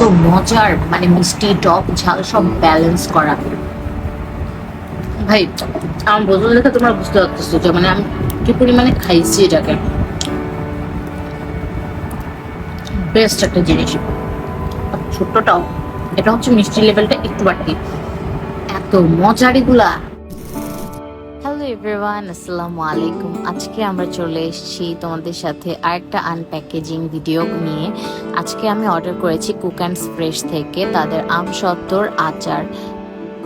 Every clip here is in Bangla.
মজার মানে মিষ্টি টক ঝাল সব ব্যালেন্স করা। ভাই, আমার বোতল দেখে তোমরা বুঝতে পারতেছো যে মানে আমি কি পরিমাণে খাইছি এটাকে। বেস্ট একটা জিনিস। ছোট্টটাও, এটা হচ্ছে মিষ্টি লেভেলটা একটু বাড়তি। এত মজার এগুলা। হ্যালো এভরিওয়ান, আসসালামু আলাইকুম। আজকে আমরা চলে এসেছি তোমাদের সাথে আরেকটা আনপ্যাকেজিং ভিডিও নিয়ে। আজকে আমি অর্ডার করেছি কুক অ্যান্ড স্প্রেস থেকে, তাদের আম সত্তর আচার।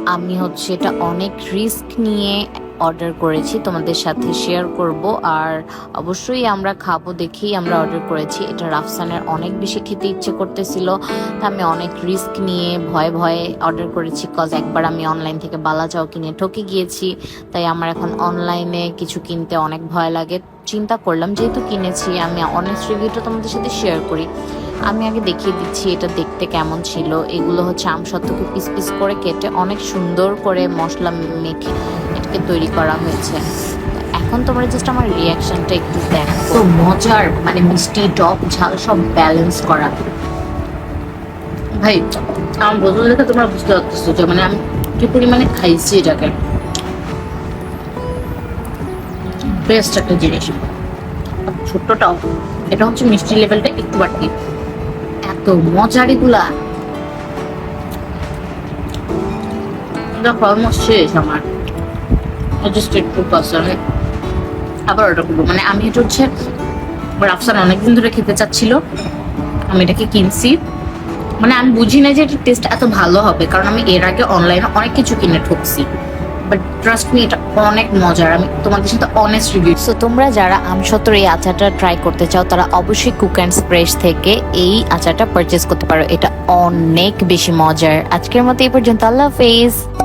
আমি হচ্ছে এটা অনেক রিস্ক নিয়ে অর্ডার করেছি, তোমাদের সাথে শেয়ার করব। আর অবশ্যই আমরা খাব দেখেই আমরা অর্ডার করেছি। এটা রাফসানের অনেক বেশি খেতে ইচ্ছে করতেছিল, তা আমি অনেক রিস্ক নিয়ে ভয়ে ভয়ে অর্ডার করেছি। কজ একবার আমি অনলাইন থেকে বালাচাও কিনে ঠকে গিয়েছি, তাই আমার এখন অনলাইনে কিছু কিনতে অনেক ভয় লাগে। চিন্তা করলাম, যেহেতু কিনেছি, আমি অনেস্ট রিভিউটা তোমাদের সাথে শেয়ার করি। আমি আগে দেখিয়ে দিচ্ছি এটা দেখতে কেমন ছিল। এগুলো হচ্ছে আম আমসত্ত্বকে পিস পিস করে কেটে অনেক সুন্দর করে মশলা মেখে এটাকে তৈরি করা হয়েছে। এখন তোমরা জাস্ট আমার রিয়াকশনটা একটু দেখো। তো মজার মানে মিষ্টি, টক, ঝাল সব ব্যালেন্স করা। ভাই আমার বোতল দেখে তোমরা বুঝতে পারতেছো যে মানে আমি কি পরিমাণে খাইছি এটাকে। বেস্ট একটা জিনিস। ছোট্টটাও। এটা হচ্ছে মিষ্টি লেভেলটা একটু বাড়তি। এত মজার এগুলা? দেখো শেষ আমার। আবার অর্ডার করব। মানে আমি এটা হচ্ছে ধরে খেতে চাচ্ছিল, আমি এটাকে কিনছি। মানে আমি বুঝি না যে টেস্ট এত ভালো হবে, কারণ আমি এর আগে অনলাইনে অনেক কিছু কিনে ঠকছি। বাট ট্রাস্ট মি এটা অনেক মজার। আমি তোমাদের সাথে অনেস্ট রিভিউ সো তোমরা যারা আমসত্তর এই আচারটা ট্রাই করতে চাও, তারা অবশ্যই কুক অ্যান্ড স্প্রেস থেকে এই আচারটা পারচেস করতে পারো। এটা অনেক বেশি মজার। আজকের মতো এই পর্যন্ত। আল্লাহ হাফেজ।